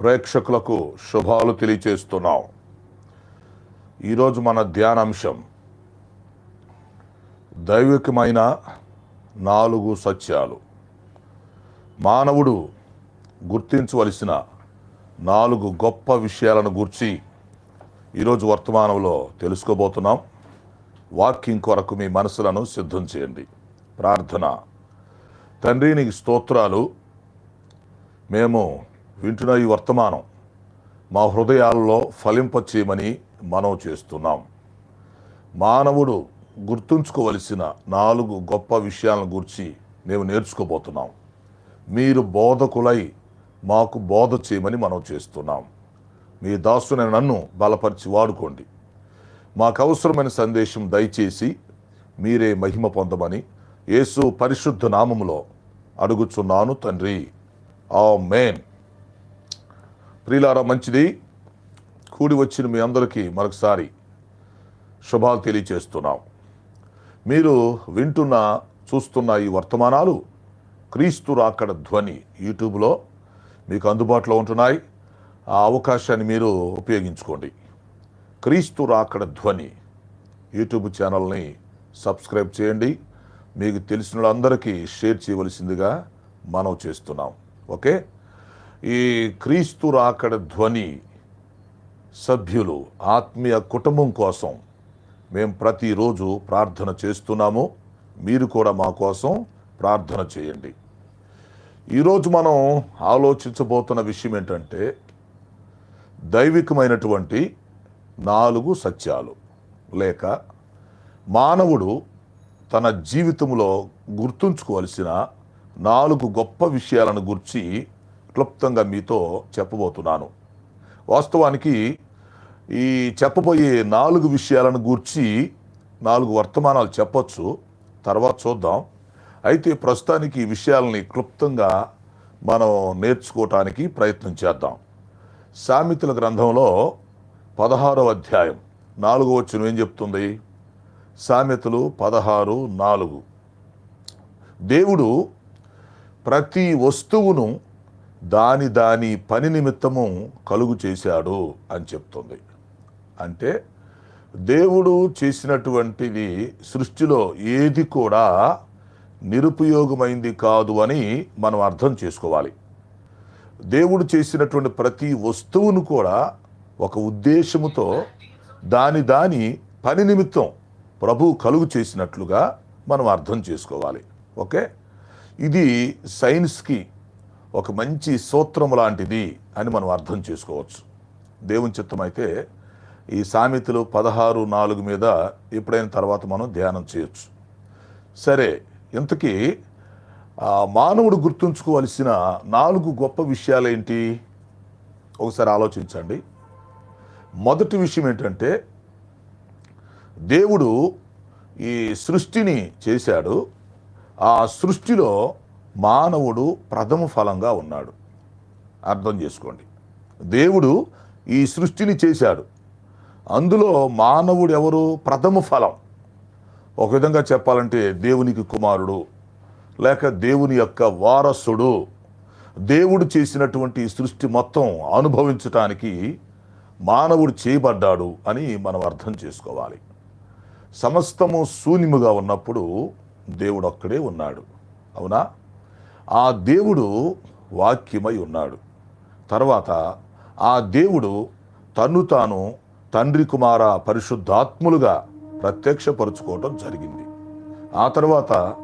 ప్రేక్షకులకు శుభాలు తెలియచేస్తున్నాం. ఈరోజు మన ధ్యానాంశం దైవికమైన నాలుగు సత్యాలు. మానవుడు గుర్తించవలసిన నాలుగు గొప్ప విషయాలను గుర్చి ఈరోజు వర్తమానంలో తెలుసుకోబోతున్నాం. వాక్యం కొరకు మీ మనసులను సిద్ధం చేయండి. ప్రార్థన. తండ్రి నీకు స్తోత్రాలు. మేము వింటున్న ఈ వర్తమానం మా హృదయాల్లో ఫలింపచేయమని మనం చేస్తున్నాం. మానవుడు గుర్తుంచుకోవలసిన నాలుగు గొప్ప విషయాలను గురించి మేము నేర్చుకోబోతున్నాం. మీరు బోధకులై మాకు బోధ చేయమని మనం చేస్తున్నాం. మీ దాసుని నన్ను బలపరిచి వాడుకోండి. మాకు అవసరమైన సందేశం దయచేసి మీరే మహిమ పొందమని యేసు పరిశుద్ధ నామములో అడుగుచున్నాను తండ్రి. ఆ మేన్ ప్రియులారా మంచిది. కూడి వచ్చిన మీ అందరికీ మరొకసారి శుభాలు తెలియచేస్తున్నాం. మీరు వింటున్న చూస్తున్న ఈ వర్తమానాలు క్రీస్తు రాకడ ధ్వని యూట్యూబ్లో మీకు అందుబాటులో ఉంటున్నాయి. ఆ అవకాశాన్ని మీరు ఉపయోగించుకోండి. క్రీస్తు రాకడ ధ్వని యూట్యూబ్ ఛానల్ని సబ్స్క్రైబ్ చేయండి. మీకు తెలిసిన వాళ్ళందరికీ షేర్ చేయవలసిందిగా మనం చేస్తున్నాం. ఓకే? ఈ క్రీస్తు రాకడ ధ్వని సభ్యులు ఆత్మీయ కుటుంబం కోసం మేము ప్రతిరోజు ప్రార్థన చేస్తున్నాము. మీరు కూడా మా కోసం ప్రార్థన చేయండి. ఈరోజు మనం ఆలోచించబోతున్న విషయం ఏంటంటే దైవికమైనటువంటి నాలుగు సత్యాలు. లేక మానవుడు తన జీవితంలో గుర్తుంచుకోవలసిన నాలుగు గొప్ప విషయాలను గురించి క్లుప్తంగా మీతో చెప్పబోతున్నాను. వాస్తవానికి ఈ చెప్పబోయే నాలుగు విషయాలను గూర్చి నాలుగు వర్తమానాలు చెప్పొచ్చు. తర్వాత చూద్దాం. అయితే ప్రస్తుతానికి ఈ విషయాలని క్లుప్తంగా మనం నేర్చుకోవటానికి ప్రయత్నం చేద్దాం. సామెతల గ్రంథంలో పదహారో అధ్యాయం నాలుగో వచ్చిన ఏం చెప్తుంది? సామెతలు పదహారు నాలుగు. దేవుడు ప్రతి వస్తువును దాని దాని పని నిమిత్తము కలుగు చేశాడు అని చెప్తుంది. అంటే దేవుడు చేసినటువంటిది సృష్టిలో ఏది కూడా నిరుపయోగమైంది కాదు అని మనం అర్థం చేసుకోవాలి. దేవుడు చేసినటువంటి ప్రతి వస్తువును కూడా ఒక ఉద్దేశముతో దాని దాని పని నిమిత్తం ప్రభు కలుగు చేసినట్లుగా మనం అర్థం చేసుకోవాలి. ఓకే? ఇది సైన్స్కి ఒక మంచి సూత్రం లాంటిది అని మనం అర్థం చేసుకోవచ్చు. దేవుని చిత్తం అయితే ఈ సామెతలు పదహారు నాలుగు మీద ఎప్పుడైన తర్వాత మనం ధ్యానం చేయొచ్చు. సరే ఇంతకీ మానవుడు గుర్తుంచుకోవలసిన నాలుగు గొప్ప విషయాలేంటి ఒకసారి ఆలోచించండి. మొదటి విషయం ఏంటంటే దేవుడు ఈ సృష్టిని చేశాడు. ఆ సృష్టిలో మానవుడు ప్రథమ ఫలంగా ఉన్నాడు. అర్థం చేసుకోండి. దేవుడు ఈ సృష్టిని చేశాడు. అందులో మానవుడు ఎవరు? ప్రథమ ఫలం. ఒక విధంగా చెప్పాలంటే దేవునికి కుమారుడు లేక దేవుని యొక్క వారసుడు. దేవుడు చేసినటువంటి సృష్టి మొత్తం అనుభవించటానికి మానవుడు చేయబడ్డాడు అని మనం అర్థం చేసుకోవాలి. సమస్తము శూన్యముగా ఉన్నప్పుడు దేవుడు ఒక్కడే ఉన్నాడు. అవునా? ఆ దేవుడు వాక్యమై ఉన్నాడు. తర్వాత ఆ దేవుడు తన్ను తాను తండ్రి కుమార పరిశుద్ధాత్ములుగా ప్రత్యక్షపరుచుకోవటం జరిగింది. ఆ తర్వాత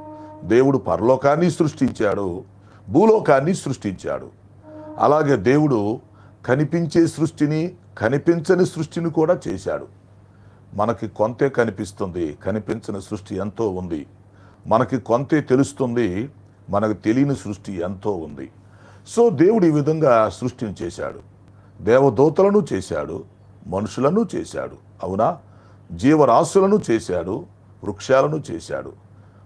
దేవుడు పరలోకాన్ని సృష్టించాడు భూలోకాన్ని సృష్టించాడు. అలాగే దేవుడు కనిపించే సృష్టిని కనిపించని సృష్టిని కూడా చేశాడు. మనకి కొంతే కనిపిస్తుంది కనిపించని సృష్టి ఎంతో ఉంది. మనకి కొంతే తెలుస్తుంది మనకు తెలియని సృష్టి ఎంతో ఉంది. సో దేవుడు ఈ విధంగా సృష్టిని చేశాడు. దేవదూతలను చేశాడు మనుషులను చేశాడు. అవునా? జీవరాశులను చేశాడు వృక్షాలను చేశాడు.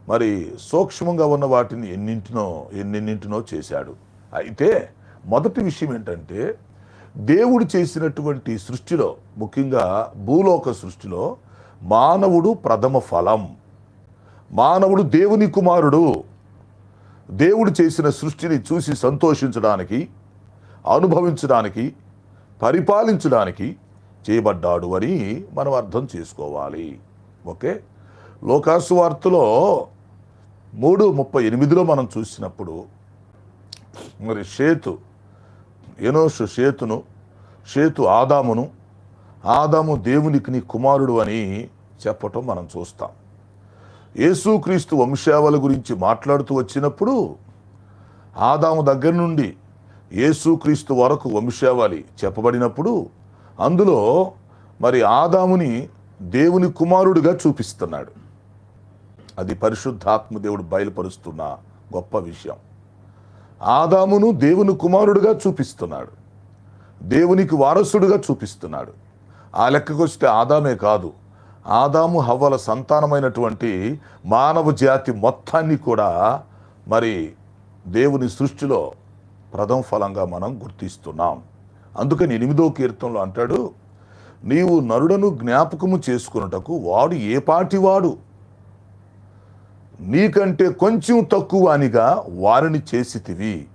మరి సూక్ష్మంగా ఉన్న వాటిని ఎన్నింటినో ఎన్నెన్నింటినో చేశాడు. అయితే మొదటి విషయం ఏంటంటే దేవుడు చేసినటువంటి సృష్టిలో ముఖ్యంగా భూలోక సృష్టిలో మానవుడు ప్రథమ ఫలం. మానవుడు దేవుని కుమారుడు. దేవుడు చేసిన సృష్టిని చూసి సంతోషించడానికి అనుభవించడానికి పరిపాలించడానికి చేయబడ్డాడు అని మనం అర్థం చేసుకోవాలి. ఓకే? లోకాసు వార్తలో మూడు ముప్పై ఎనిమిదిలో మనం చూసినప్పుడు మరి షేతు ఎనోషు షేతును షేతు ఆదామును ఆదాము దేవునికి నీ కుమారుడు అని చెప్పటం మనం చూస్తాం. యేసుక్రీస్తు వంశావళి గురించి మాట్లాడుతూ వచ్చినప్పుడు ఆదాము దగ్గర నుండి యేసుక్రీస్తు వరకు వంశావళి చెప్పబడినప్పుడు అందులో మరి ఆదాముని దేవుని కుమారుడిగా చూపిస్తున్నాడు. అది పరిశుద్ధాత్మ దేవుడు బయలుపరుస్తున్న గొప్ప విషయం. ఆదామును దేవుని కుమారుడిగా చూపిస్తున్నాడు. దేవునికి వారసుడుగా చూపిస్తున్నాడు. ఆ లెక్కకొస్తే ఆదామే కాదు. ఆదాము హవ్వల సంతానమైనటువంటి మానవ జాతి మొత్తాన్ని కూడా మరి దేవుని సృష్టిలో ప్రథమ ఫలంగా మనం గుర్తిస్తున్నాం. అందుకని ఎనిమిదో కీర్తనలో అంటాడు నీవు నరుడను జ్ఞాపకము చేసుకున్నటకు వాడు ఏ పాటివాడు నీకంటే కొంచెం తక్కువ అనిగా వారిని చేసితివి.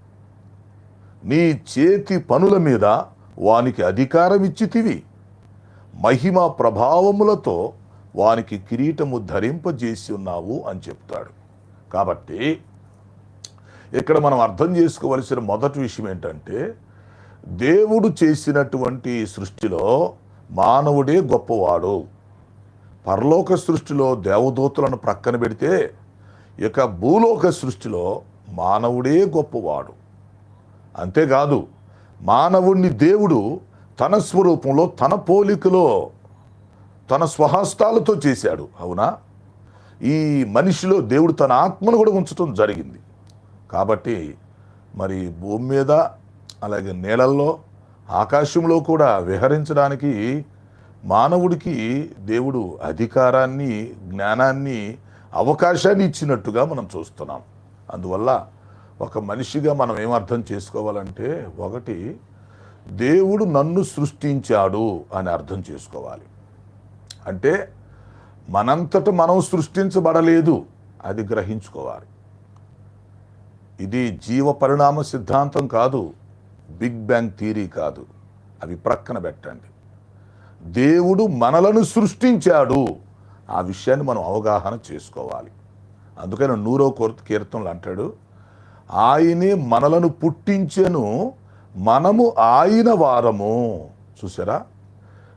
నీ చేతి పనుల మీద వానికి అధికారం ఇచ్చితివి మహిమ ప్రభావములతో వానికి కిరీటము ధరింపజేసి ఉన్నావు అని చెప్తాడు. కాబట్టి ఇక్కడ మనం అర్థం చేసుకోవలసిన మొదటి విషయం ఏంటంటే దేవుడు చేసినటువంటి సృష్టిలో మానవుడే గొప్పవాడు. పరలోక సృష్టిలో దేవదూతలను ప్రక్కన పెడితే ఇక భూలోక సృష్టిలో మానవుడే గొప్పవాడు. అంతేకాదు మానవుణ్ణి దేవుడు తన స్వరూపంలో తన పోలికలో తన స్వహస్తాలతో చేశాడు. అవునా? ఈ మనిషిలో దేవుడు తన ఆత్మను కూడా ఉంచడం జరిగింది. కాబట్టి మరి భూమి మీద అలాగే నీళ్ళల్లో ఆకాశంలో కూడా విహరించడానికి మానవుడికి దేవుడు అధికారాన్ని జ్ఞానాన్ని అవకాశాన్ని ఇచ్చినట్టుగా మనం చూస్తున్నాం. అందువల్ల ఒక మనిషిగా మనం ఏం అర్థం చేసుకోవాలంటే ఒకటి దేవుడు నన్ను సృష్టించాడు అని అర్థం చేసుకోవాలి. అంటే మనంతట మనం సృష్టించబడలేదు అది గ్రహించుకోవాలి. ఇది జీవ పరిణామ సిద్ధాంతం కాదు బిగ్ బ్యాంగ్ థీరీ కాదు. అవి ప్రక్కన పెట్టండి. దేవుడు మనలను సృష్టించాడు. ఆ విషయాన్ని మనం అవగాహన చేసుకోవాలి. అందుకని నూరో కోర్త కీర్తనలు అంటాడు ఆయనే మనలను పుట్టించెను మనము ఆయన వారము. చూసారా?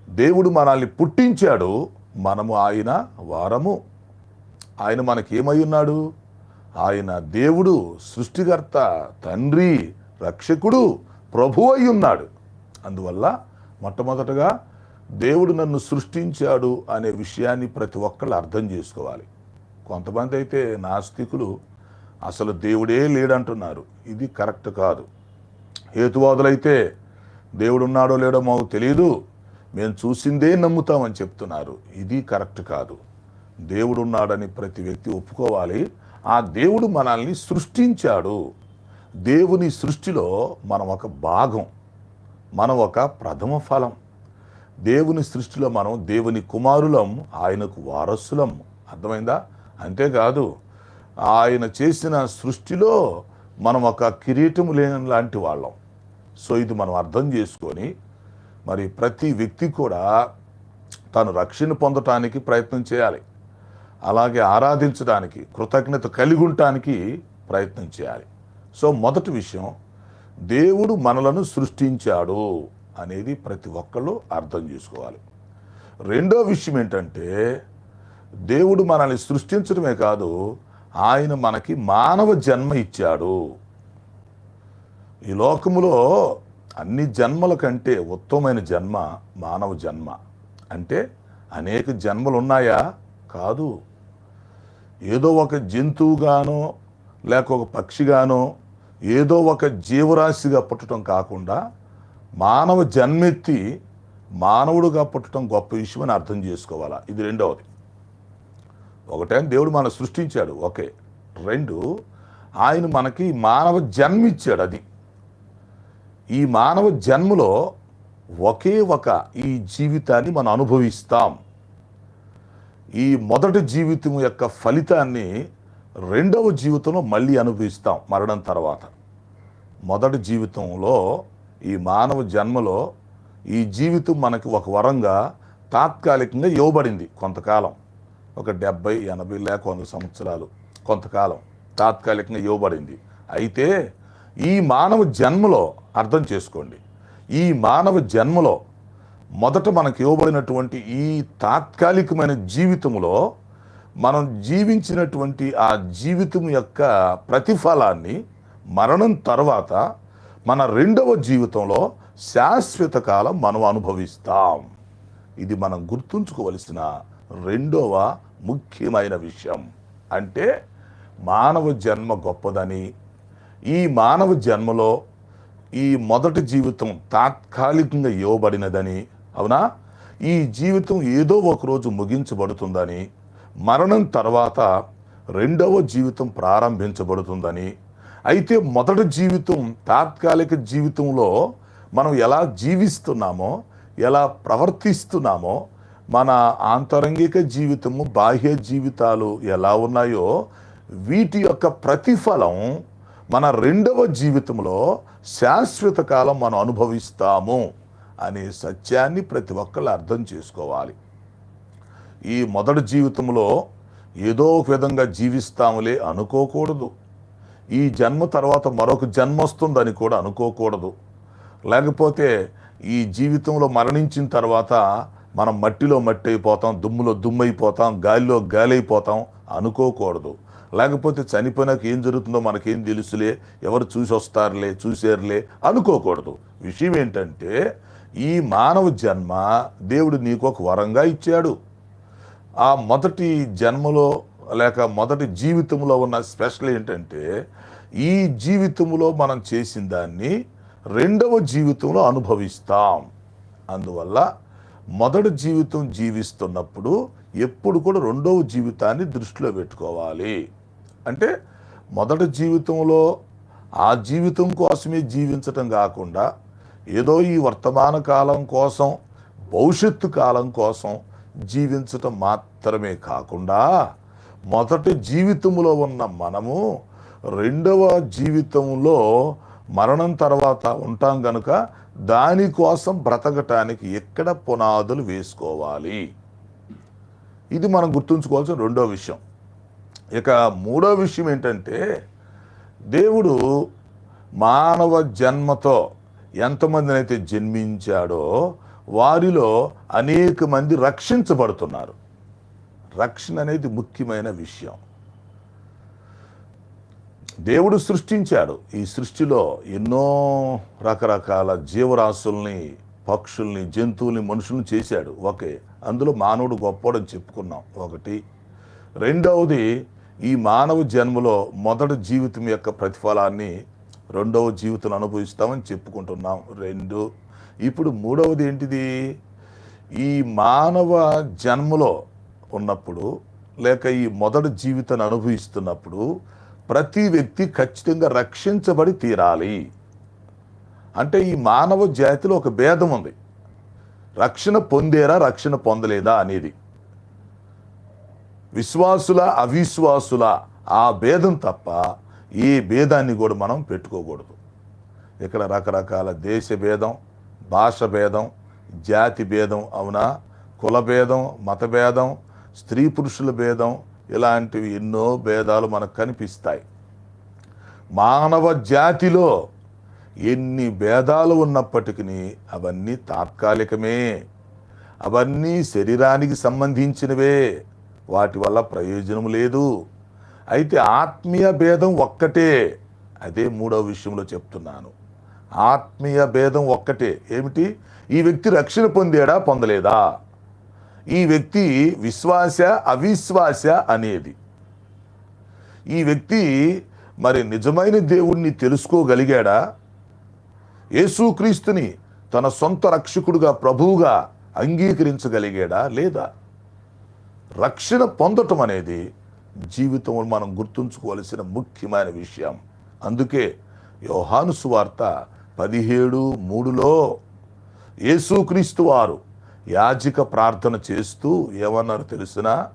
దేవుడు మనల్ని పుట్టించాడు మనము ఆయన వారము. ఆయన మనకేమై ఉన్నాడు? ఆయన దేవుడు సృష్టికర్త తండ్రి రక్షకుడు ప్రభు అయి ఉన్నాడు. అందువల్ల మొట్టమొదటగా దేవుడు నన్ను సృష్టించాడు అనే విషయాన్ని ప్రతి ఒక్కళ్ళు అర్థం చేసుకోవాలి. కొంతమంది అయితే నాస్తికులు అసలు దేవుడే లేడంటున్నారు. ఇది కరెక్ట్ కాదు. హేతువాదులైతే దేవుడు ఉన్నాడో లేడో మాకు తెలియదు మేము చూసిందే నమ్ముతామని చెప్తున్నారు. ఇది కరెక్ట్ కాదు. దేవుడు ఉన్నాడని ప్రతి వ్యక్తి ఒప్పుకోవాలి. ఆ దేవుడు మనల్ని సృష్టించాడు. దేవుని సృష్టిలో మనం ఒక భాగం. మనం ఒక ప్రథమ ఫలం. దేవుని సృష్టిలో మనం దేవుని కుమారులం ఆయనకు వారసులం. అర్థమైందా? అంతేకాదు ఆయన చేసిన సృష్టిలో మనం ఒక కిరీటం లేని లాంటి వాళ్ళం. సో ఇది మనం అర్థం చేసుకొని మరి ప్రతి వ్యక్తి కూడా తాను రక్షణ పొందటానికి ప్రయత్నం చేయాలి. అలాగే ఆరాధించడానికి కృతజ్ఞత కలిగి ఉండటానికి ప్రయత్నం చేయాలి. సో మొదటి విషయం దేవుడు మనలను సృష్టించాడు అనేది ప్రతి ఒక్కళ్ళు అర్థం చేసుకోవాలి. రెండో విషయం ఏంటంటే దేవుడు మనల్ని సృష్టించడమే కాదు ఆయన మనకి మానవ జన్మ ఇచ్చాడు. ఈ లోకములో అన్ని జన్మల కంటే ఉత్తమమైన జన్మ మానవ జన్మ. అంటే అనేక జన్మలు ఉన్నాయా కాదు. ఏదో ఒక జంతువుగానో లేక ఒక పక్షిగానో ఏదో ఒక జీవరాశిగా పుట్టడం కాకుండా మానవ జన్మెత్తి మానవుడుగా పుట్టడం గొప్ప విషయం అని అర్థం చేసుకోవాలా? ఇది రెండవది. ఒకటే దేవుడు మనం సృష్టించాడు. ఓకే. రెండు ఆయన మనకి మానవ జన్మ ఇచ్చాడు అది. ఈ మానవ జన్మలో ఒకే ఒక ఈ జీవితాన్ని మనం అనుభవిస్తాం. ఈ మొదటి జీవితం యొక్క ఫలితాన్ని రెండవ జీవితంలో మళ్ళీ అనుభవిస్తాం మరణం తర్వాత. మొదటి జీవితంలో ఈ మానవ జన్మలో ఈ జీవితం మనకి ఒక వరంగా తాత్కాలికంగా ఇవ్వబడింది కొంతకాలం. ఒక డెబ్బై ఎనభై లేక వంద సంవత్సరాలు కొంతకాలం తాత్కాలికంగా ఇవ్వబడింది. అయితే ఈ మానవ జన్మలో అర్థం చేసుకోండి. ఈ మానవ జన్మలో మొదట మనకి ఇవ్వబడినటువంటి ఈ తాత్కాలికమైన జీవితంలో మనం జీవించినటువంటి ఆ జీవితం యొక్క ప్రతిఫలాన్ని మరణం తర్వాత మన రెండవ జీవితంలో శాశ్వత కాలం మనం అనుభవిస్తాం. ఇది మనం గుర్తుంచుకోవలసిన రెండవ ముఖ్యమైన విషయం. అంటే మానవ జన్మ గొప్పదని ఈ మానవ జన్మలో ఈ మొదటి జీవితం తాత్కాలికంగా ఇవ్వబడినదని అవునా? ఈ జీవితం ఏదో ఒకరోజు ముగించబడుతుందని మరణం తర్వాత రెండవ జీవితం ప్రారంభించబడుతుందని. అయితే మొదటి జీవితం తాత్కాలిక జీవితంలో మనం ఎలా జీవిస్తున్నామో ఎలా ప్రవర్తిస్తున్నామో మన ఆంతరంగిక జీవితము బాహ్య జీవితాలు ఎలా ఉన్నాయో వీటి యొక్క ప్రతిఫలం మన రెండవ జీవితంలో శాశ్వత కాలం మనం అనుభవిస్తాము అనే సత్యాన్ని ప్రతి ఒక్కళ్ళు అర్థం చేసుకోవాలి. ఈ మొదటి జీవితంలో ఏదో ఒక విధంగా జీవిస్తాములే అనుకోకూడదు. ఈ జన్మ తర్వాత మరొక జన్మ వస్తుందని కూడా అనుకోకూడదు. లేకపోతే ఈ జీవితంలో మరణించిన తర్వాత మనం మట్టిలో మట్టి అయిపోతాం దుమ్ములో దుమ్ము అయిపోతాం గాలిలో గాలి అయిపోతాం అనుకోకూడదు. లేకపోతే చనిపోయినాక ఏం జరుగుతుందో మనకేం తెలుసులే ఎవరు చూసి వస్తారులే చూసారులే అనుకోకూడదు. విషయం ఏంటంటే ఈ మానవ జన్మ దేవుడు నీకు ఒక వరంగా ఇచ్చాడు. ఆ మొదటి జన్మలో లేక మొదటి జీవితంలో ఉన్న స్పెషల్ ఏంటంటే ఈ జీవితంలో మనం చేసిన దాన్ని రెండవ జీవితంలో అనుభవిస్తాం. అందువల్ల మొదటి జీవితం జీవిస్తున్నప్పుడు ఎప్పుడు కూడా రెండవ జీవితాన్ని దృష్టిలో పెట్టుకోవాలి. అంటే మొదటి జీవితంలో ఆ జీవితం కోసమే జీవించటం కాకుండా ఏదో ఈ వర్తమాన కాలం కోసం భవిష్యత్తు కాలం కోసం జీవించటం మాత్రమే కాకుండా మొదటి జీవితంలో ఉన్న మనము రెండవ జీవితంలో మరణం తర్వాత ఉంటాం గనుక దానికోసం బ్రతకటానికి ఎక్కడ పునాదులు వేసుకోవాలి? ఇది మనం గుర్తుంచుకోవాల్సిన రెండో విషయం. ఇక మూడో విషయం ఏంటంటే దేవుడు మానవ జన్మతో ఎంతమందినైతే జన్మించాడో వారిలో అనేక మంది రక్షించబడుతున్నారు. రక్షణ అనేది ముఖ్యమైన విషయం. దేవుడు సృష్టించాడు. ఈ సృష్టిలో ఎన్నో రకరకాల జీవరాశుల్ని పక్షుల్ని జంతువుల్ని మనుషుల్ని చేశాడు. ఓకే అందులో మానవుడు గొప్పడని చెప్పుకున్నాం. ఒకటి. రెండవది ఈ మానవ జన్మలో మొదటి జీవితం యొక్క ప్రతిఫలాన్ని రెండవ జీవితం అనుభవిస్తామని చెప్పుకుంటున్నాం. రెండు. ఇప్పుడు మూడవది ఏంటిది? ఈ మానవ జన్మలో ఉన్నప్పుడు లేక ఈ మొదటి జీవితాన్ని అనుభవిస్తున్నప్పుడు ప్రతి వ్యక్తి ఖచ్చితంగా రక్షించబడి తీరాలి. అంటే ఈ మానవ జాతిలో ఒక భేదం ఉంది. రక్షణ పొందేరా రక్షణ పొందలేదా అనేది. విశ్వాసుల అవిశ్వాసుల ఆ భేదం తప్ప ఈ భేదాన్ని కూడా మనం పెట్టుకోకూడదు. ఇక్కడ రకరకాల దేశ భేదం భాష భేదం జాతి భేదం అవునా? కుల భేదం మత భేదం స్త్రీ పురుషుల భేదం ఇలాంటివి ఎన్నో భేదాలు మనకు కనిపిస్తాయి. మానవ జాతిలో ఎన్ని భేదాలు ఉన్నప్పటికీ అవన్నీ తాత్కాలికమే. అవన్నీ శరీరానికి సంబంధించినవే. వాటి వల్ల ప్రయోజనం లేదు. అయితే ఆత్మీయ భేదం ఒక్కటే. అదే మూడవ విషయంలో చెప్తున్నాను. ఆత్మీయ భేదం ఒక్కటే. ఏమిటి? ఈ వ్యక్తి రక్షణ పొందాడా? పొందలేదా? ఈ వ్యక్తి విశ్వాస అవిశ్వాస అనేది. ఈ వ్యక్తి మరి నిజమైన దేవుణ్ణి తెలుసుకోగలిగాడా? యేసుక్రీస్తుని తన సొంత రక్షకుడుగా ప్రభువుగా అంగీకరించగలిగాడా? లేదా? రక్షణ పొందటం అనేది జీవితంలో మనం గుర్తుంచుకోవలసిన ముఖ్యమైన విషయం. అందుకే యోహాను సువార్త పదిహేడు మూడులో యేసుక్రీస్తు వారు యాజిక ప్రార్థన చేస్తూ ఏమన్నారు తెలుసునా?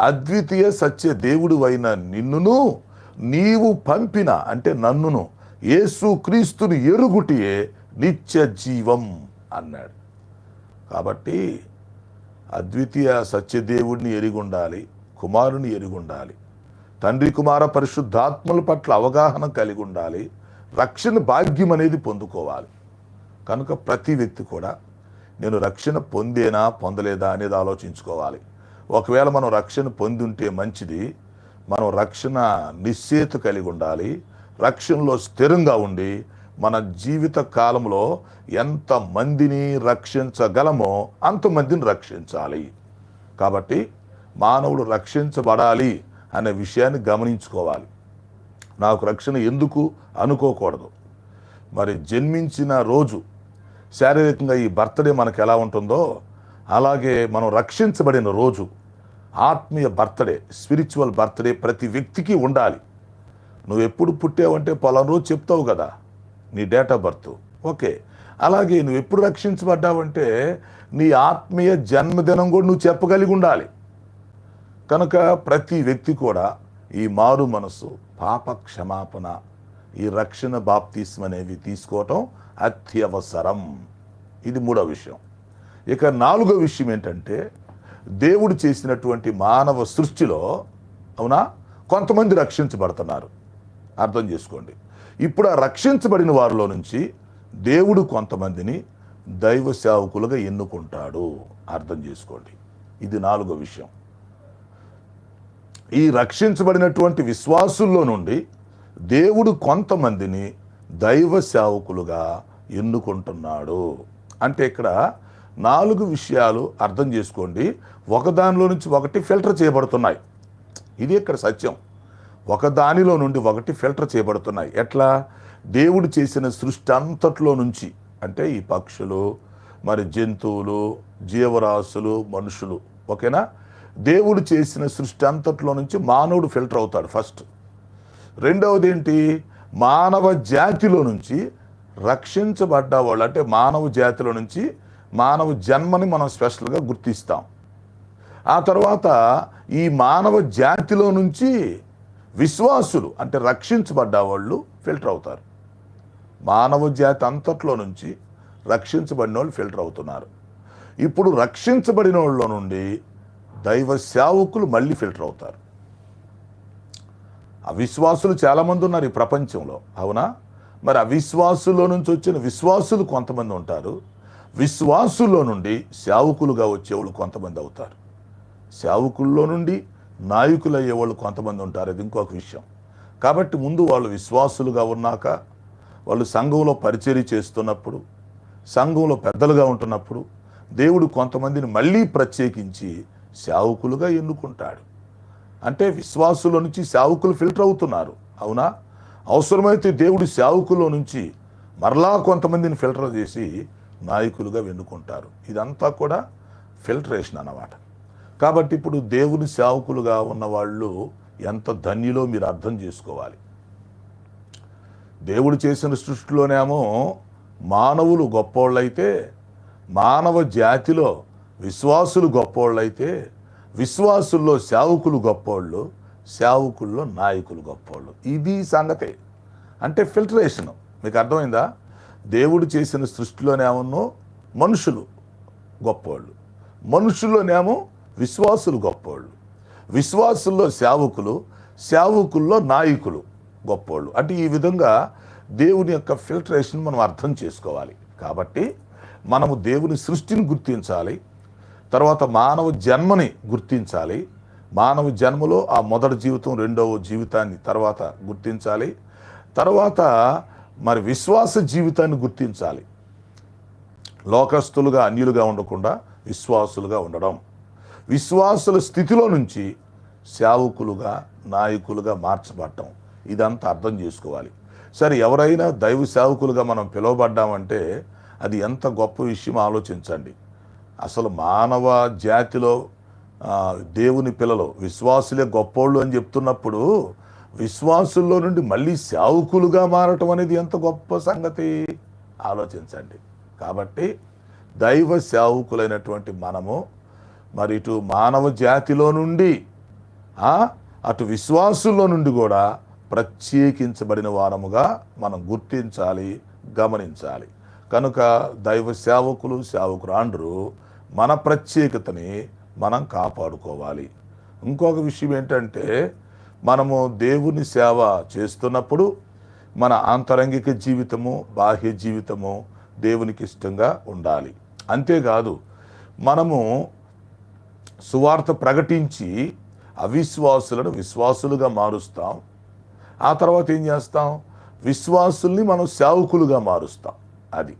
అద్వితీయ సత్య దేవుడు అయిన నిన్నును నీవు పంపిన అంటే నన్నును ఏసుక్రీస్తుని ఎరుగుటియే నిత్య జీవం అన్నాడు. కాబట్టి అద్వితీయ సత్యదేవుడిని ఎరిగుండాలి కుమారుని ఎరిగుండాలి. తండ్రి కుమార పరిశుద్ధాత్మల పట్ల అవగాహన కలిగి ఉండాలి రక్షణ భాగ్యం అనేది పొందుకోవాలి. కనుక ప్రతి వ్యక్తి కూడా నేను రక్షణ పొందేనా పొందలేదా అనేది ఆలోచించుకోవాలి. ఒకవేళ మనం రక్షణ పొంది ఉంటే మంచిది మనం రక్షణ నిశ్చేత కలిగి ఉండాలి రక్షణలో స్థిరంగా ఉండి మన జీవిత కాలంలో ఎంత మందిని రక్షించగలమో అంతమందిని రక్షించాలి. కాబట్టి మానవుడు రక్షించబడాలి అనే విషయాన్ని గమనించుకోవాలి. నాకు రక్షణ ఎందుకు అనుకోకూడదు. మరి జన్మించిన రోజు శారీరకంగా ఈ బర్త్డే మనకు ఎలా ఉంటుందో అలాగే మనం రక్షించబడిన రోజు ఆత్మీయ బర్త్డే స్పిరిచువల్ బర్త్డే ప్రతి వ్యక్తికి ఉండాలి. నువ్వు ఎప్పుడు పుట్టావంటే పలానా రోజు చెప్తావు కదా. నీ డేట్ ఆఫ్ బర్త్. ఓకే. అలాగే నువ్వు ఎప్పుడు రక్షించబడ్డావంటే నీ ఆత్మీయ జన్మదినం కూడా నువ్వు చెప్పగలిగి ఉండాలి. కనుక ప్రతి వ్యక్తి కూడా ఈ మారు మనసు పాప క్షమాపణ ఈ రక్షణ బాప్తీసం అనేవి తీసుకోవటం అత్యవసరం. ఇది మూడో విషయం. ఇక నాలుగో విషయం ఏంటంటే దేవుడు చేసినటువంటి మానవ సృష్టిలో అవునా? కొంతమంది రక్షించబడుతున్నారు. అర్థం చేసుకోండి. ఇప్పుడు ఆ రక్షించబడిన వారిలో నుంచి దేవుడు కొంతమందిని దైవ సేవకులుగా ఎన్నుకుంటాడు. అర్థం చేసుకోండి. ఇది నాలుగో విషయం. ఈ రక్షించబడినటువంటి విశ్వాసుల్లో నుండి దేవుడు కొంతమందిని దైవ సేవకులుగా ఎన్నుకుంటున్నాడు. అంటే ఇక్కడ నాలుగు విషయాలు అర్థం చేసుకోండి. ఒకదానిలో నుంచి ఒకటి ఫిల్టర్ చేయబడుతున్నాయి. ఇది ఇక్కడ సత్యం. ఒకదానిలో నుండి ఒకటి ఫిల్టర్ చేయబడుతున్నాయి. ఎట్లా? దేవుడు చేసిన సృష్టి అంతట్లో నుంచి. అంటే ఈ పక్షులు మరి జంతువులు జీవరాశులు మనుషులు. ఓకేనా? దేవుడు చేసిన సృష్టి అంతట్లో నుంచి మానవుడు ఫిల్టర్ అవుతాడు ఫస్ట్. రెండవది ఏంటి మానవ జాతిలో నుంచి రక్షించబడ్డ వాళ్ళు అంటే మానవ జాతిలో నుంచి మానవ జన్మని మనం స్పెషల్గా గుర్తిస్తాం. ఆ తర్వాత ఈ మానవ జాతిలో నుంచి విశ్వాసులు అంటే రక్షించబడ్డ వాళ్ళు ఫిల్టర్ అవుతారు. మానవ జాతి అంతట్లో నుంచి రక్షించబడిన వాళ్ళు ఫిల్టర్ అవుతున్నారు. ఇప్పుడు రక్షించబడిన వాళ్ళ నుండి దైవ సేవకులు మళ్ళీ ఫిల్టర్ అవుతారు. అవిశ్వాసులు చాలామంది ఉన్నారు ఈ ప్రపంచంలో అవునా? మరి అవిశ్వాసుల్లో నుంచి వచ్చిన విశ్వాసులు కొంతమంది ఉంటారు. విశ్వాసుల్లో నుండి సేవకులుగా వచ్చేవాళ్ళు కొంతమంది అవుతారు. సేవకుల్లో నుండి నాయకులు అయ్యేవాళ్ళు కొంతమంది ఉంటారు. అది ఇంకొక విషయం. కాబట్టి ముందు వాళ్ళు విశ్వాసులుగా ఉన్నాక వాళ్ళు సంఘంలో పరిచర్య చేస్తున్నప్పుడు సంఘంలో పెద్దలుగా ఉంటున్నప్పుడు దేవుడు కొంతమందిని మళ్ళీ ప్రత్యేకించి సేవకులుగా ఎన్నుకుంటాడు. అంటే విశ్వాసుల నుంచి సేవకులు ఫిల్టర్ అవుతున్నారు. అవునా? అవసరమైతే దేవుడు సేవకుల నుంచి మరలా కొంతమందిని ఫిల్టర్ చేసి నాయకులుగా వెన్నుకుంటారు ఇదంతా కూడా ఫిల్టరేషన్ అన్నమాట. కాబట్టి ఇప్పుడు దేవుని సేవకులుగా ఉన్న వాళ్ళు ఎంత ధన్యులో మీరు అర్థం చేసుకోవాలి. దేవుడు చేసిన సృష్టిలోనేమో మానవులు గొప్పోళ్ళైతే మానవ జాతిలో విశ్వాసులు గొప్పోళ్ళైతే విశ్వాసుల్లో సేవకులు గొప్పోళ్ళు సేవకుల్లో నాయకులు గొప్పోళ్ళు. ఇది సంగతే. అంటే ఫిల్టరేషన్ మీకు అర్థమైందా? దేవుడు చేసిన సృష్టిలోనేమో మనుషులు గొప్పోళ్ళు. మనుషుల్లోనేమో విశ్వాసులు గొప్పోళ్ళు. విశ్వాసుల్లో సేవకులు సేవకుల్లో నాయకులు గొప్పోళ్ళు. అంటే ఈ విధంగా దేవుని యొక్క ఫిల్టరేషన్ మనం అర్థం చేసుకోవాలి. కాబట్టి మనము దేవుని సృష్టిని గుర్తించాలి. తర్వాత మానవ జన్మని గుర్తించాలి. మానవ జన్మలో ఆ మొదటి జీవితం రెండవ జీవితాన్ని తర్వాత గుర్తించాలి. తర్వాత మరి విశ్వాస జీవితాన్ని గుర్తించాలి. లోకస్తులుగా అన్యులుగా ఉండకుండా విశ్వాసులుగా ఉండడం. విశ్వాసుల స్థితిలో నుంచి సేవకులుగా నాయకులుగా మార్చబడటం. ఇదంతా అర్థం చేసుకోవాలి. సరే ఎవరైనా దైవ సేవకులుగా మనం పిలువబడ్డామంటే అది ఎంత గొప్ప విషయం ఆలోచించండి. అసలు మానవ జాతిలో దేవుని పిల్లలు విశ్వాసులే గొప్పోళ్ళు అని చెప్తున్నప్పుడు విశ్వాసుల్లో నుండి మళ్ళీ సేవకులుగా మారటం అనేది ఎంత గొప్ప సంగతి? ఆలోచించండి. కాబట్టి దైవ సేవకులైనటువంటి మనము మరి ఇటు మానవ జాతిలో నుండి అటు విశ్వాసుల్లో నుండి కూడా ప్రత్యేకించబడిన వారముగా మనం గుర్తించాలి గమనించాలి. కనుక దైవ సేవకులు సేవకురాండ్రు మన ప్రత్యేకతని మనం కాపాడుకోవాలి. ఇంకొక విషయం ఏంటంటే మనము దేవుని సేవ చేస్తున్నప్పుడు మన ఆంతరంగిక జీవితము బాహ్య జీవితము దేవునికి ఇష్టంగా ఉండాలి. అంతేకాదు మనము సువార్త ప్రకటించి అవిశ్వాసులను విశ్వాసులుగా మారుస్తాం. ఆ తర్వాత ఏం చేస్తాం? విశ్వాసుల్ని మనం సేవకులుగా మారుస్తాం. అది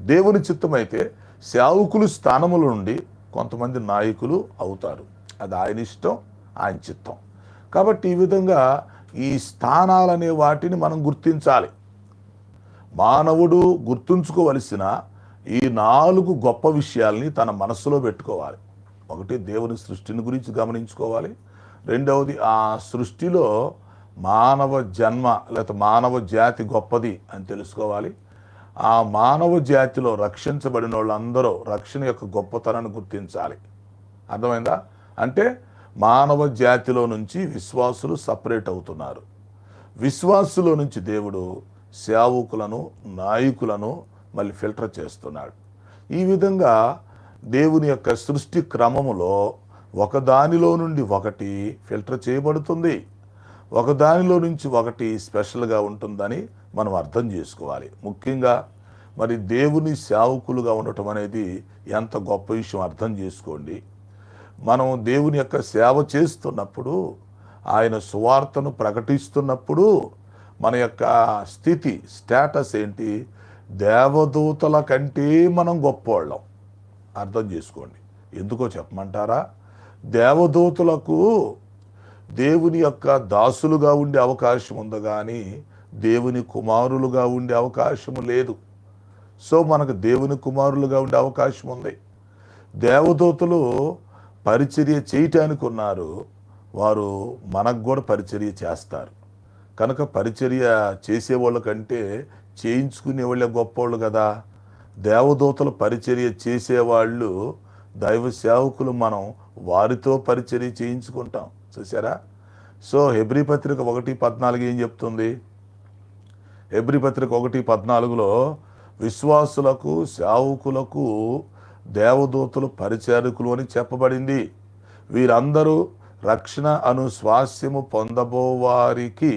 దేవుని చిత్తమైతే సేవకులు స్థానముల నుండి కొంతమంది నాయకులు అవుతారు. అది ఆయన ఇష్టం ఆయన చిత్తం. కాబట్టి ఈ విధంగా ఈ స్థానాలనే వాటిని మనం గుర్తించాలి. మానవుడు గుర్తుంచుకోవలసిన ఈ నాలుగు గొప్ప విషయాల్ని తన మనసులో పెట్టుకోవాలి. ఒకటి దేవుని సృష్టిని గురించి గమనించుకోవాలి. రెండవది ఆ సృష్టిలో మానవ జన్మ లేకపోతే మానవ జాతి గొప్పది అని తెలుసుకోవాలి. ఆ మానవ జాతిలో రక్షించబడిన వాళ్ళందరూ రక్షణ యొక్క గొప్పతనాన్ని గుర్తించాలి. అర్థమైందా? అంటే మానవ జాతిలో నుంచి విశ్వాసులు సపరేట్ అవుతున్నారు. విశ్వాసులో నుంచి దేవుడు సేవకులను నాయకులను మళ్ళీ ఫిల్టర్ చేస్తున్నాడు. ఈ విధంగా దేవుని యొక్క సృష్టి క్రమములో ఒకదానిలో నుండి ఒకటి ఫిల్టర్ చేయబడుతుంది. ఒకదానిలో నుంచి ఒకటి స్పెషల్గా ఉంటుందని మనం అర్థం చేసుకోవాలి. ముఖ్యంగా మరి దేవుని సేవకులుగా ఉండటం అనేది ఎంత గొప్ప విషయం అర్థం చేసుకోండి. మనం దేవుని యొక్క సేవ చేస్తున్నప్పుడు ఆయన సువార్తను ప్రకటిస్తున్నప్పుడు మన యొక్క స్థితి స్టేటస్ ఏంటి? దేవదూతల కంటే మనం గొప్పవాళ్ళం అర్థం చేసుకోండి. ఎందుకో చెప్పమంటారా? దేవదూతలకు దేవుని యొక్క దాసులుగా ఉండే అవకాశం ఉంది కానీ దేవుని కుమారులుగా ఉండే అవకాశం లేదు. సో మనకు దేవుని కుమారులుగా ఉండే అవకాశం ఉంది. దేవదూతలు పరిచర్య చేయటానికి ఉన్నారు. వారు మనకు కూడా పరిచర్య చేస్తారు. కనుక పరిచర్య చేసేవాళ్ళ కంటే చేయించుకునే వాళ్ళే గొప్పవాళ్ళు కదా. దేవదూతలు పరిచర్య చేసేవాళ్ళు దైవ సేవకులు మనం వారితో పరిచర్య చేయించుకుంటాం. చూసారా సో హెబ్రి పత్రిక ఒకటి పద్నాలుగు ఏం చెప్తుంది? హెబ్రి పత్రిక ఒకటి పద్నాలుగులో విశ్వాసులకు సేవకులకు దేవదూతలు పరిచారకులు అని చెప్పబడింది. వీరందరూ రక్షణ అను స్వాస్యము పొందబోవారికి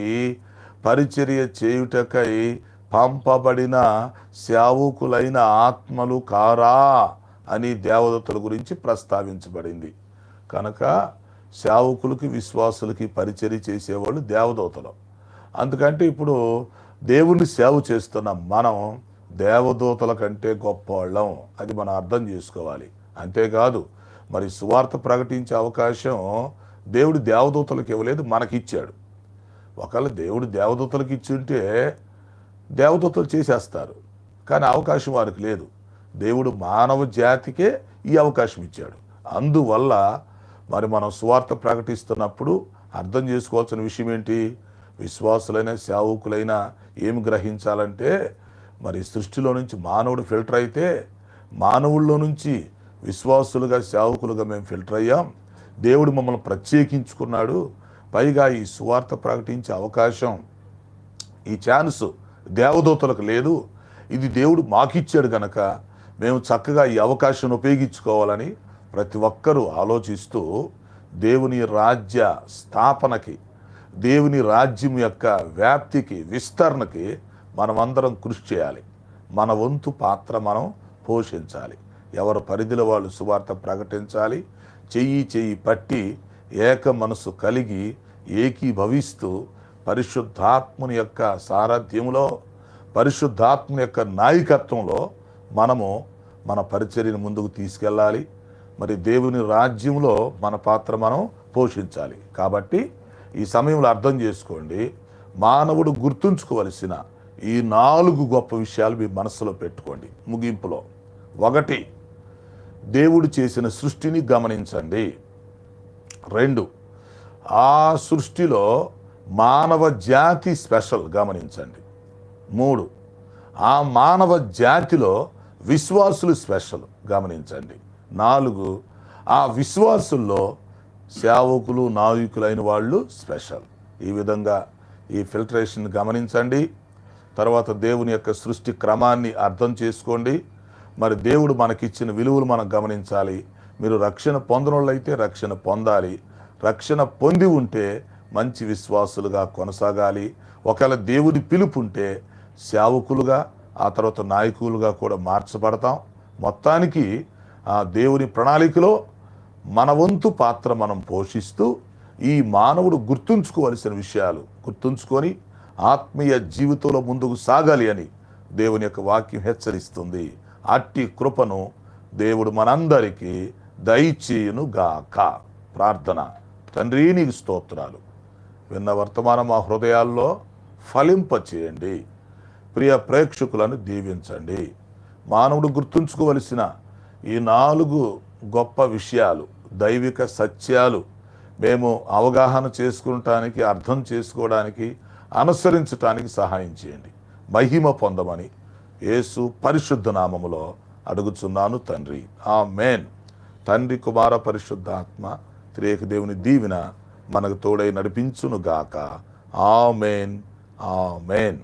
పరిచర్య చేయుటకై పంపబడిన సేవకులైన ఆత్మలు కారా అని దేవదూతల గురించి ప్రస్తావించబడింది. కనుక సేవకులకి విశ్వాసులకి పరిచర్య చేసేవాళ్ళు దేవదూతలు. అందుకంటే ఇప్పుడు దేవుని సేవ చేస్తున్న మనం దేవదూతల కంటే గొప్పవాళ్ళం అది మనం అర్థం చేసుకోవాలి. అంతేకాదు మరి సువార్త ప్రకటించే అవకాశం దేవుడు దేవదూతలకు ఇవ్వలేదు మనకిచ్చాడు. ఒకవేళ దేవుడు దేవదూతలకు ఇచ్చి ఉంటే చేసేస్తారు. కానీ అవకాశం వారికి లేదు. దేవుడు మానవ జాతికే ఈ అవకాశం ఇచ్చాడు. అందువల్ల మరి మనం సువార్త ప్రకటిస్తున్నప్పుడు అర్థం చేసుకోవాల్సిన విషయం ఏంటి? విశ్వాసులైన సేవకులైన ఏమి గ్రహించాలంటే మరి సృష్టిలో నుంచి మానవుడు ఫిల్టర్ అయితే మానవుల్లో నుంచి విశ్వాసులుగా సేవకులుగా మేము ఫిల్టర్ అయ్యాం. దేవుడు మమ్మల్ని ప్రత్యేకించుకున్నాడు. పైగా ఈ సువార్త ప్రకటించే అవకాశం ఈ ఛాన్స్ దేవదూతలకు లేదు. ఇది దేవుడు మాకిచ్చాడు కనుక మేము చక్కగా ఈ అవకాశాన్ని ఉపయోగించుకోవాలని ప్రతి ఒక్కరూ ఆలోచిస్తూ దేవుని రాజ్య స్థాపనకి దేవుని రాజ్యం యొక్క వ్యాప్తికి విస్తరణకి మనమందరం కృషి చేయాలి. మన వంతు పాత్ర మనం పోషించాలి. ఎవరి పరిధిలో వాళ్ళు సువార్త ప్రకటించాలి. చెయ్యి చెయ్యి పట్టి ఏక మనసు కలిగి ఏకీభవిస్తూ పరిశుద్ధాత్ముని యొక్క సారథ్యంలో పరిశుద్ధాత్మ యొక్క నాయకత్వంలో మనము మన పరిచర్యను ముందుకు తీసుకెళ్ళాలి. మరి దేవుని రాజ్యంలో మన పాత్ర మనం పోషించాలి. కాబట్టి ఈ సమయంలో అర్థం చేసుకోండి మానవుడు గుర్తుంచుకోవలసిన ఈ నాలుగు గొప్ప విషయాలు మీ మనసులో పెట్టుకోండి. ముగింపులో. ఒకటి దేవుడు చేసిన సృష్టిని గమనించండి. రెండు ఆ సృష్టిలో మానవ జాతి స్పెషల్ గమనించండి. మూడు ఆ మానవ జాతిలో విశ్వాసులు స్పెషల్ గమనించండి. నాలుగు ఆ విశ్వాసుల్లో సేవకులు నాయకులైన వాళ్ళు స్పెషల్. ఈ విధంగా ఈ ఫిల్టరేషన్ గమనించండి. తర్వాత దేవుని యొక్క సృష్టి క్రమాన్ని అర్థం చేసుకోండి. మరి దేవుడు మనకిచ్చిన విలువలు మనం గమనించాలి. మీరు రక్షణ పొందనోళ్ళైతే రక్షణ పొందాలి. రక్షణ పొంది ఉంటే మంచి విశ్వాసులుగా కొనసాగాలి. ఒకవేళ దేవుడి పిలుపు ఉంటే సేవకులుగా ఆ తర్వాత నాయకులుగా కూడా మార్చబడతాం. మొత్తానికి ఆ దేవుని ప్రణాళికలో మన వంతు పాత్ర మనం పోషిస్తూ ఈ మానవుడు గుర్తుంచుకోవలసిన విషయాలు గుర్తుంచుకొని ఆత్మీయ జీవితంలో ముందుకు సాగాలి అని దేవుని యొక్క వాక్యం హెచ్చరిస్తుంది. అట్టి కృపను దేవుడు మనందరికీ దయచేయునుగాక. ప్రార్థన. తండ్రి నీకు స్తోత్రాలు. విన్న వర్తమానం మా హృదయాల్లో ఫలింపచేయండి ప్రియ ప్రేక్షకులను దీవించండి. మానవుడు గుర్తుంచుకోవలసిన ఈ నాలుగు గొప్ప విషయాలు దైవిక సత్యాలు మేము అవగాహన చేసుకుంటానికి అర్థం చేసుకోవడానికి అనుసరించటానికి సహాయం చేయండి. మహిమ పొందమని యేసు పరిశుద్ధ నామములో అడుగుచున్నాను తండ్రి. ఆ మేన్ తండ్రి కుమార పరిశుద్ధాత్మ త్రేక దేవుని దీవిన మనకు తోడై నడిపించును గాక ఆ మేన్ ఆ మేన్